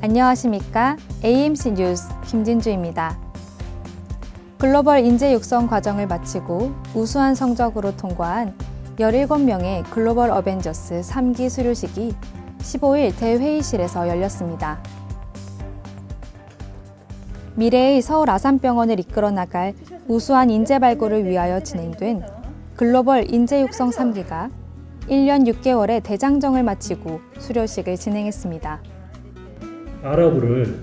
안녕하십니까? AMC 뉴스 김진주입니다. 글로벌 인재 육성 과정을 마치고 우수한 성적으로 통과한 17명의 글로벌 어벤져스 3기 수료식이 15일 대회의실에서 열렸습니다. 미래의 서울 아산병원을 이끌어 나갈 우수한 인재 발굴을 위하여 진행된 글로벌 인재 육성 3기가 1년 6개월의 대장정을 마치고 수료식을 진행했습니다. 아랍어를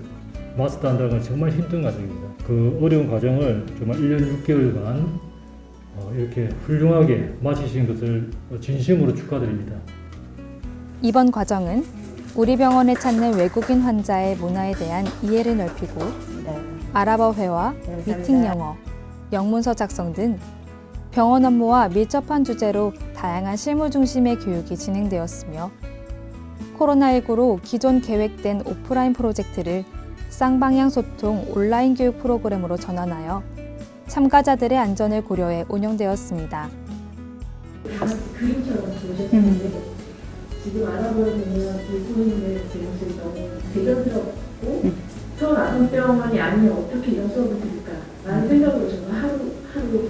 마스터한다는 건 정말 힘든 과정입니다. 그 어려운 과정을 정말 1년 6개월간 어, 이렇게 훌륭하게 마치신 것을 진심으로 축하드립니다. 이번 과정은 우리 병원에 찾는 외국인 환자의 문화에 대한 이해를 넓히고 아랍어 회화, 미팅 영어, 영문서 작성 등 병원 업무와 밀접한 주제로 다양한 실무 중심의 교육이 진행되었으며 코로나19로 기존 계획된 오프라인 프로젝트를 쌍방향 소통 온라인 교육 프로그램으로 전환하여 참가자들의 안전을 고려해 운영되었습니다. 그림처럼 보셨는데 지금 알아보면 일본인들 제 모습이 너무 대견스럽고 서울 아산병원이 아니면 어떻게 이런 수업을 들을까 라는 생각으로 정말 하루 하루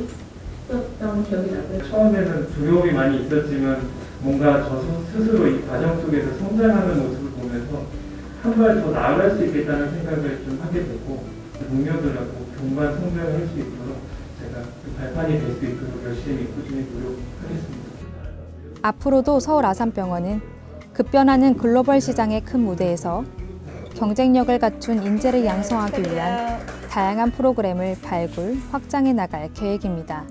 했었던 기억이 나고요. 처음에는 두려움이 많이 있었지만 뭔가 저 스스로 이 과정 속에서 성장하는 모습을 보면서 한 발 더 나아갈 수 있겠다는 생각을 좀 하게 됐고 동료들하고 동반 성장을 할 수 있도록 제가 그 발판이 될 수 있도록 열심히 꾸준히 노력하겠습니다. 앞으로도 서울 아산병원은 급변하는 글로벌 시장의 큰 무대에서 경쟁력을 갖춘 인재를 양성하기 위한 다양한 프로그램을 발굴, 확장해 나갈 계획입니다.